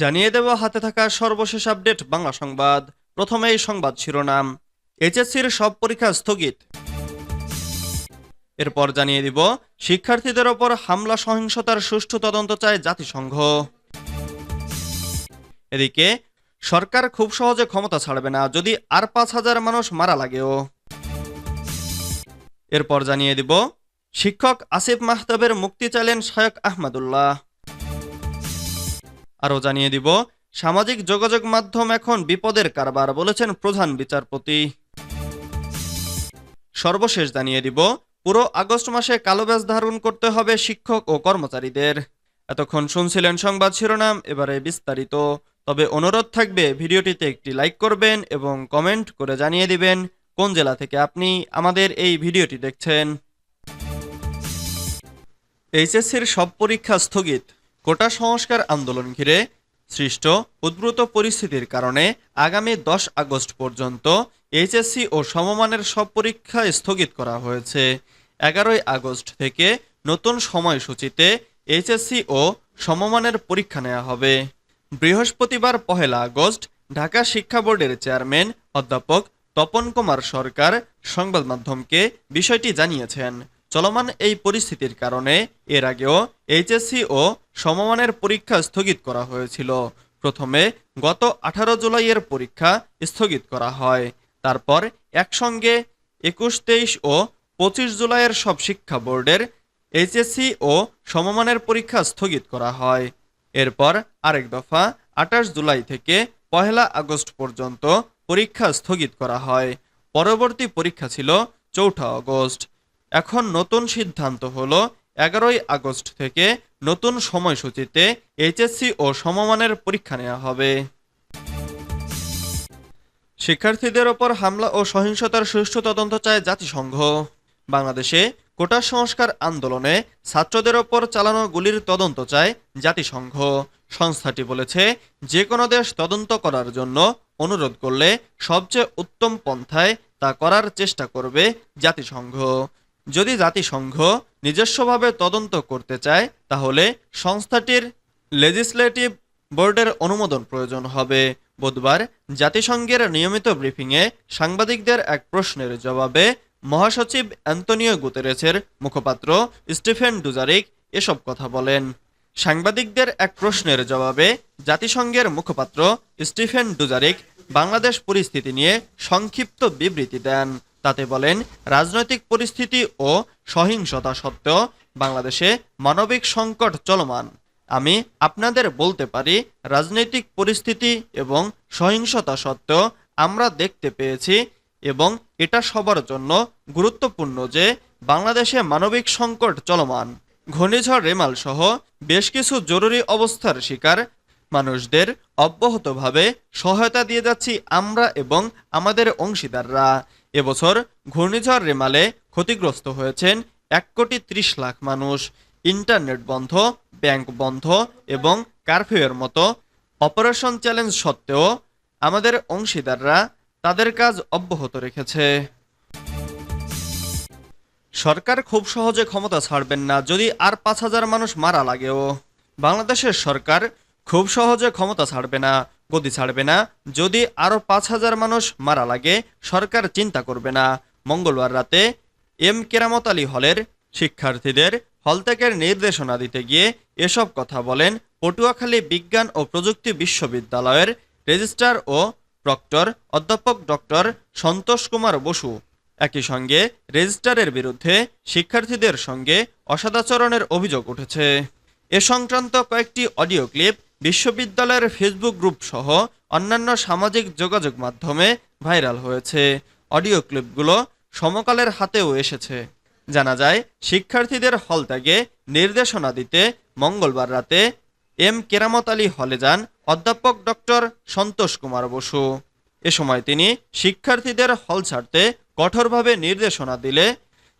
জানিয়ে দেব হাতে থাকা সর্বশেষ আপডেট বাংলা সংবাদ। প্রথমেই সংবাদ শিরোনাম। এইচএসসির সব পরীক্ষা স্থগিত। এরপর জানিয়ে দিব, শিক্ষার্থীদের ওপর হামলা সহিংসতার সুষ্ঠু তদন্ত চায় জাতিসংঘ। এদিকে, সরকার খুব সহজে ক্ষমতা ছাড়বে না, যদি আর পাঁচ হাজার মানুষ মারা লাগেও। এরপর জানিয়ে দিব, শিক্ষক আসিফ মাহতাবের মুক্তি চাইলেন শায়ক আহমদুল্লাহ। আরও জানিয়ে দিব, সামাজিক যোগাযোগ মাধ্যম এখন বিপদের কারবার বলেছেন প্রধান বিচারপতি। সর্বশেষ জানিয়ে দিব, পুরো আগস্ট মাসে কালো ব্যাজ ধারণ করতে হবে শিক্ষক ও কর্মচারীদের। এতক্ষণ শুনছিলেন সংবাদ শিরোনাম, এবারে বিস্তারিত। তবে অনুরোধ থাকবে, ভিডিওটিতে একটি লাইক করবেন এবং কমেন্ট করে জানিয়ে দিবেন কোন জেলা থেকে আপনি আমাদের এই ভিডিওটি দেখছেন। এইচএসসির সব পরীক্ষা স্থগিত। কোটা সংস্কার আন্দোলন ঘিরে সৃষ্ট উদ্ভূত পরিস্থিতির কারণে আগামী দশ আগস্ট পর্যন্ত এইচএসসি ও সমমানের সব পরীক্ষা স্থগিত করা হয়েছে। এগারোই আগস্ট থেকে নতুন সময়সূচিতে এইচএসসি ও সমমানের পরীক্ষা নেওয়া হবে। বৃহস্পতিবার পহেলা আগস্ট ঢাকা শিক্ষা বোর্ডের চেয়ারম্যান অধ্যাপক তপন কুমার সরকার সংবাদ মাধ্যমকে বিষয়টি জানিয়েছেন। চলমান এই পরিস্থিতির কারণে এর আগেও এইচএসসি ও সমমানের পরীক্ষা স্থগিত করা হয়েছিল। প্রথমে গত আঠারো জুলাইয়ের পরীক্ষা স্থগিত করা হয়। তারপর একসঙ্গে একুশ তেইশ ও পঁচিশ জুলাইয়ের সব শিক্ষা বোর্ডের এইচএসসি ও সমমানের পরীক্ষা স্থগিত করা হয়। এরপর আরেক দফা আঠাশ জুলাই থেকে পহেলা আগস্ট পর্যন্ত পরীক্ষা স্থগিত করা হয়। পরবর্তী পরীক্ষা ছিল চৌঠা আগস্ট। এখন নতুন সিদ্ধান্ত হলো এগারোই আগস্ট থেকে নতুন সময়সূচিতে এইচএসসি ও সমমানের পরীক্ষা নেওয়া হবে। শিক্ষার্থীদের ওপর হামলা ও সহিংসতার সুষ্ঠু তদন্ত চায় জাতিসংঘ। বাংলাদেশে কোটা সংস্কার আন্দোলনে ছাত্রদের ওপর চালানো গুলির তদন্ত চায় জাতিসংঘ। সংস্থাটি বলেছে যে কোনো দেশ তদন্ত করার জন্য অনুরোধ করলে সবচেয়ে উত্তম পন্থায় তা করার চেষ্টা করবে জাতিসংঘ। যদি জাতিসংঘ নিজস্বভাবে তদন্ত করতে চায়, তাহলে সংস্থাটির লেজিসলেটিভ বোর্ডের অনুমোদন প্রয়োজন হবে। বুধবার জাতিসংঘের নিয়মিত ব্রিফিংয়ে সাংবাদিকদের এক প্রশ্নের জবাবে মহাসচিব অ্যান্তনিও গুতেরেসের মুখপাত্র স্টিফেন ডুজারিক এসব কথা বলেন। সাংবাদিকদের এক প্রশ্নের জবাবে জাতিসংঘের মুখপাত্র স্টিফেন ডুজারিক বাংলাদেশ পরিস্থিতি নিয়ে সংক্ষিপ্ত বিবৃতি দেন। তাতে বলেন, রাজনৈতিক পরিস্থিতি ও সহিংসতা সত্ত্বেও বাংলাদেশে মানবিক সংকট চলমান। আমি আপনাদের বলতে পারি, রাজনৈতিক পরিস্থিতি এবং সহিংসতা সত্ত্বেও আমরা দেখতে পেয়েছি এবং এটা সবার জন্য গুরুত্বপূর্ণ যে বাংলাদেশে মানবিক সংকট চলমান। ঘূর্ণিঝড় রেমাল সহ বেশ কিছু জরুরি অবস্থার শিকার মানুষদের অব্যাহতভাবে সহায়তা দিয়ে যাচ্ছি আমরা এবং আমাদের অংশীদাররা। এবছর ঘূর্ণিঝড় রেমালে ক্ষতিগ্রস্ত হয়েছেন এক কোটি ত্রিশ লাখ মানুষ। ইন্টারনেট বন্ধ, ব্যাংক বন্ধ এবং কারফিউয়ের মতো অপারেশন চ্যালেঞ্জ সত্ত্বেও আমাদের অংশীদাররা তাদের কাজ অব্যাহত রেখেছে। সরকার খুব সহজে ক্ষমতা ছাড়বেন না যদি আর পাঁচ হাজার মানুষ মারা লাগেও। বাংলাদেশের সরকার খুব সহজে ক্ষমতা ছাড়বে না। গদি ছাড়বে না। যদি আরও পাঁচ হাজার মানুষ মারা লাগে, সরকার চিন্তা করবে না। মঙ্গলবার রাতে এম কেরামত আলী হলের শিক্ষার্থীদের হলত্যাগের নির্দেশনা দিতে গিয়ে এসব কথা বলেন পটুয়াখালী বিজ্ঞান ও প্রযুক্তি বিশ্ববিদ্যালয়ের রেজিস্ট্রার ও প্রক্টর অধ্যাপক ডক্টর সন্তোষ কুমার বসু। একই সঙ্গে রেজিস্ট্রারের বিরুদ্ধে শিক্ষার্থীদের সঙ্গে অসদাচরণের অভিযোগ উঠেছে। এ সংক্রান্ত কয়েকটি অডিও ক্লিপ বিশ্ববিদ্যালয়ের ফেসবুক গ্রুপ সহ অন্যান্য সামাজিক যোগাযোগ মাধ্যমে ভাইরাল হয়েছে। অডিও ক্লিপগুলো সমকালের হাতেও এসেছে। জানা যায়, শিক্ষার্থীদের হল ত্যাগে নির্দেশনা দিতে মঙ্গলবার রাতে এম কেরামত আলী হলে যান অধ্যাপক ডক্টর সন্তোষ কুমার বসু। এ সময় তিনি শিক্ষার্থীদের হল ছাড়তে কঠোরভাবে নির্দেশনা দিলে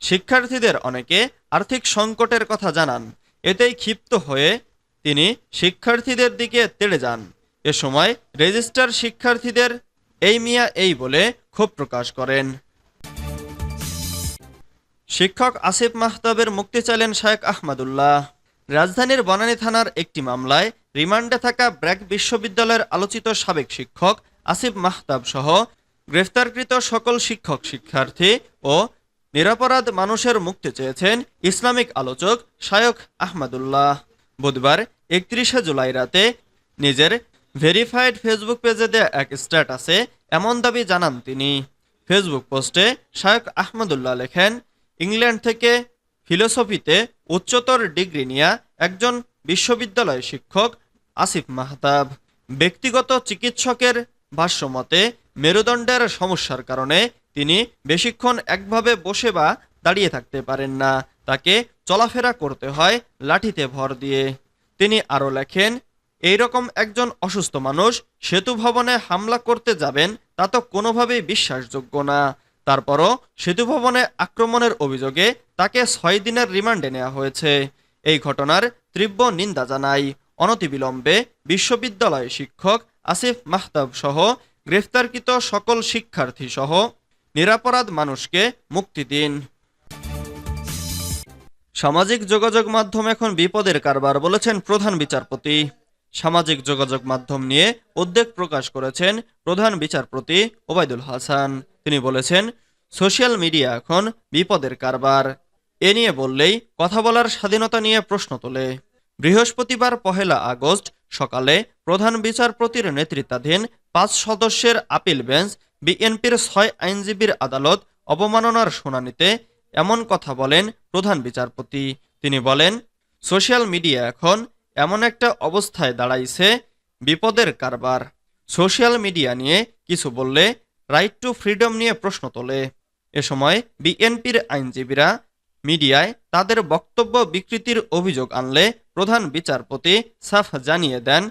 শিক্ষার্থীদের অনেকে আর্থিক সংকটের কথা জানান। এতেই ক্ষিপ্ত হয়ে তিনি শিক্ষার্থীদের দিকে তেড়ে যান। এ সময় রেজিস্টার শিক্ষার্থীদের এই মিয়া এই বলে ক্ষোভ প্রকাশ করেন। শিক্ষক আসিফ মাহতাবের মুক্তি চাইলেন শায়েক আহমদুল্লাহ। রাজধানীর বনানী থানার একটি মামলায় রিমান্ডে থাকা ব্র্যাক বিশ্ববিদ্যালয়ের আলোচিত সাবেক শিক্ষক আসিফ মাহতাব সহ গ্রেফতারকৃত সকল শিক্ষক, শিক্ষার্থী ও নিরাপরাধ মানুষের মুক্তি চেয়েছেন ইসলামিক আলোচক শায়ক আহমদুল্লাহ। বুধবার একত্রিশে জুলাই রাতে নিজের ভেরিফাইড ফেসবুক পেজে দেয়া এক স্ট্যাটাসে এমন দাবি জানান তিনি। ফেসবুক পোস্টে শায়ক আহমদুল্লাহ লেখেন, ইংল্যান্ড থেকে ফিলোসফিতে উচ্চতর ডিগ্রি নিয়ে একজন বিশ্ববিদ্যালয় শিক্ষক আসিফ মাহতাব। ব্যক্তিগত চিকিৎসকের ভাষ্যমতে মেরুদণ্ডের সমস্যার কারণে তিনি বেশিক্ষণ একভাবে বসে বা দাঁড়িয়ে থাকতে পারেন না। তাকে চলাফেরা করতে হয় লাঠিতে ভর দিয়ে। তিনি আরও লেখেন এই রকম একজন অসুস্থ মানুষ সেতু ভবনে হামলা করতে যাবেন, তা তো কোনোভাবেই বিশ্বাসযোগ্য না। তারপরও সেতু ভবনে আক্রমণের অভিযোগে তাকে ছয় দিনের রিমান্ডে নেওয়া হয়েছে। এই ঘটনার তীব্র নিন্দা জানাই। অনতিবিলম্বে বিশ্ববিদ্যালয় শিক্ষক আসিফ মাহতাব সহ গ্রেফতারকৃত সকল শিক্ষার্থী সহ নিরাপরাধ মানুষকে মুক্তি দিন। সামাজিক যোগাযোগ মাধ্যম এখন বিপদের কারবার বলেছেন প্রধান বিচারপতি। সামাজিক যোগাযোগ মাধ্যম নিয়ে উদ্বেগ প্রকাশ করেছেন প্রধান বিচারপতি ওবায়দুল হাসান। তিনি বলেছেন, সোশ্যাল মিডিয়া এখন বিপদের কারবার। এ নিয়ে বললেই কথা বলার স্বাধীনতা নিয়ে প্রশ্ন তোলে। বৃহস্পতিবার পহেলা আগস্ট সকালে প্রধান বিচারপতির নেতৃত্বাধীন পাঁচ সদস্যের আপিল বেঞ্চ বিএনপির ছয় আইনজীবীর আদালত অবমাননার শুনানিতে এমন কথা বলেন প্রধান বিচারপতি। তিনি বলেন, সোশ্যাল মিডিয়া এখন এমন একটা অবস্থায় দাঁড়াইছে, বিপদের কারবার। সোশ্যাল মিডিয়া নিয়ে কিছু বললে রাইট টু ফ্রিডম নিয়ে প্রশ্ন তোলে। এ সময় বিএনপির আইনজীবীরা মিডিয়ায় তাদের বক্তব্য বিকৃতির অভিযোগ আনলে প্রধান বিচারপতি সাফ জানিয়ে দেন,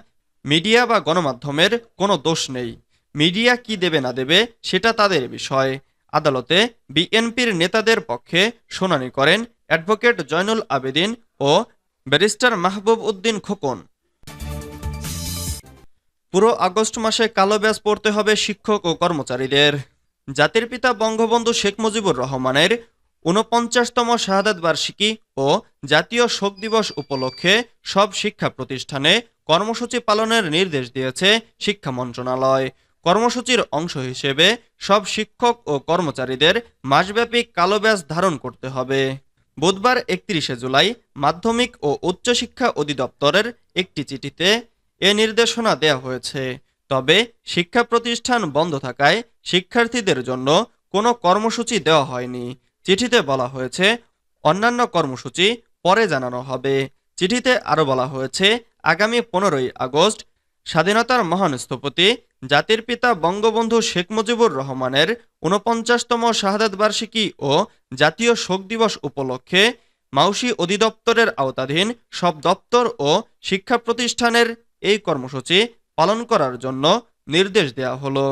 মিডিয়া বা গণমাধ্যমের কোনো দোষ নেই। মিডিয়া কি দেবে না দেবে সেটা তাদের বিষয়। আদালতে বিএনপির নেতাদের পক্ষে শুনানি করেন অ্যাডভোকেট জয়নুল আবেদিন ও ব্যারিস্টার মাহবুব উদ্দিন খোকন। পুরো আগস্ট মাসে কালো ব্যাজ পড়তে হবে শিক্ষক ও কর্মচারীদের। জাতির পিতা বঙ্গবন্ধু শেখ মুজিবুর রহমানের ঊনপঞ্চাশতম শাহাদাত বার্ষিকী ও জাতীয় শোক দিবস উপলক্ষে সব শিক্ষা প্রতিষ্ঠানে কর্মসূচি পালনের নির্দেশ দিয়েছে শিক্ষা মন্ত্রণালয়। কর্মসূচির অংশ হিসেবে সব শিক্ষক ও কর্মচারীদের মাসব্যাপী কালো ব্যাজ ধারণ করতে হবে। বুধবার একত্রিশে জুলাই মাধ্যমিক ও উচ্চশিক্ষা অধিদপ্তরের একটি চিঠিতে এ নির্দেশনা দেওয়া হয়েছে। তবে শিক্ষা প্রতিষ্ঠান বন্ধ থাকায় শিক্ষার্থীদের জন্য কোনো কর্মসূচি দেওয়া হয়নি। চিঠিতে বলা হয়েছে, অন্যান্য কর্মসূচি পরে জানানো হবে। চিঠিতে আরও বলা হয়েছে, আগামী পনেরোই আগস্ট স্বাধীনতার মহান স্থপতি, জাতির পিতা বঙ্গবন্ধু শেখ মুজিবুর রহমানের ঊনপঞ্চাশতম শাহাদ বার্ষিকী ও জাতীয় শোক দিবস উপলক্ষে মাউসি অধিদপ্তরের আওতাধীন সব দপ্তর ও শিক্ষা প্রতিষ্ঠানের এই কর্মসূচি পালন করার জন্য নির্দেশ দেওয়া হলো।